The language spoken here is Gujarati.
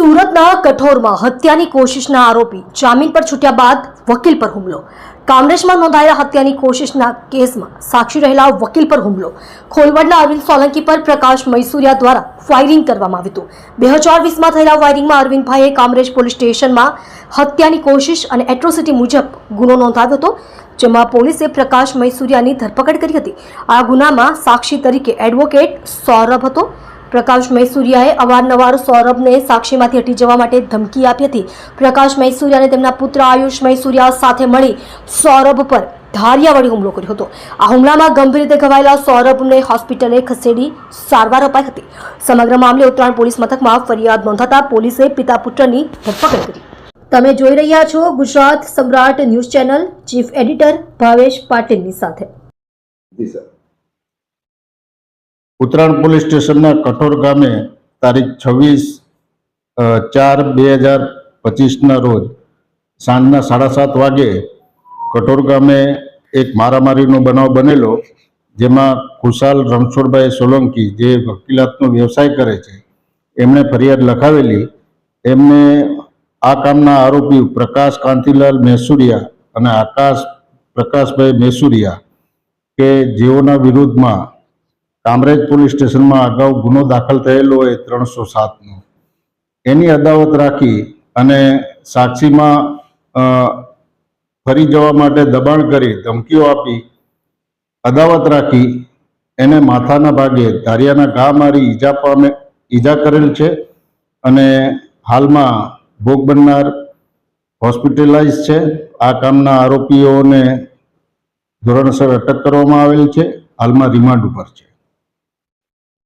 સુરતના કઠોરમાં હત્યાની કોશિશના આરોપી જામીન પર છૂટ્યા બાદ વકીલ પર હુમલો. કામરેજમાં નોંધાયેલા હત્યાની કોશિશના કેસમાં સાક્ષી રહેલા વકીલ પર હુમલો. ખોલવડના અરવિંદ સોલંકી પર પ્રકાશ મૈસુરિયા દ્વારા ફાયરિંગ કરવામાં આવ્યું હતું. બે હજાર વીસમાં થયેલા ફાયરિંગમાં અરવિંદભાઈએ કામરેજ પોલીસ સ્ટેશનમાં હત્યાની કોશિશ અને એટ્રોસિટી મુજબ ગુનો નોંધાવ્યો હતો, જેમાં પોલીસે પ્રકાશ મૈસુરિયાની ધરપકડ કરી હતી. આ ગુનામાં સાક્ષી તરીકે એડવોકેટ સૌરભ હતો. પ્રકાશ મૈસુરિયાએ અવારનવાર સૌરભને સાક્ષીમાંથી હટી જવા માટે ધમકી આપી હતી. પ્રકાશ મૈસુરિયાને તેમના પુત્ર આયુષ મૈસુરિયા સાથે મળી સૌરભ પર ધારિયા વડે હુમલો કર્યો હતો. આ હુમલામાં ગંભીર રીતે ઘવાયેલા સૌરભને હોસ્પિટલે ખસેડી સારવાર અપાઈ હતી. સમગ્ર મામલે ઉત્તરાયણ પોલીસ મથકમાં ફરિયાદ નોંધાતા પોલીસે પિતા પુત્રની ધરપકડ કરી. તમે જોઈ રહ્યા છો Gujarat Samrat news channel chief editor Bhavesh પાટીલની સાથે. જી સર. ઉત્તરાયણ પોલીસ સ્ટેશનના કઠોર ગામે તારીખ છવ્વીસ ચાર બે હજાર પચીસના રોજ સાંજના સાડા સાત વાગે કઠોર ગામે એક મારામારીનો બનાવ બનેલો, જેમાં ખુશાલ રણછોડભાઈ સોલંકી જે વકીલાતનો વ્યવસાય કરે છે, એમણે ફરિયાદ લખાવેલી. એમને આ કામના આરોપી પ્રકાશ કાંતિલાલ મેસુરિયા અને આકાશ પ્રકાશભાઈ મેસુરિયા કે જેઓના વિરુદ્ધમાં કામરેજ પોલીસ સ્ટેશનમાં અગાઉ ગુનો દાખલ થયેલો હોય ત્રણસો સાતનો. એની અદાવત રાખી અને સાક્ષીમાં ફરી જવા માટે દબાણ કરી ધમકીઓ આપી, અદાવત રાખી એને માથાના ભાગે ધારિયાના ઘા મારી ઈજા પામે, ઈજા કરેલ છે અને હાલમાં ભોગ બનનાર હોસ્પિટલાઇઝ છે. આ કામના આરોપીઓને ધોરણસર અટક કરવામાં આવેલ છે. હાલમાં રિમાન્ડ ઉપર છે.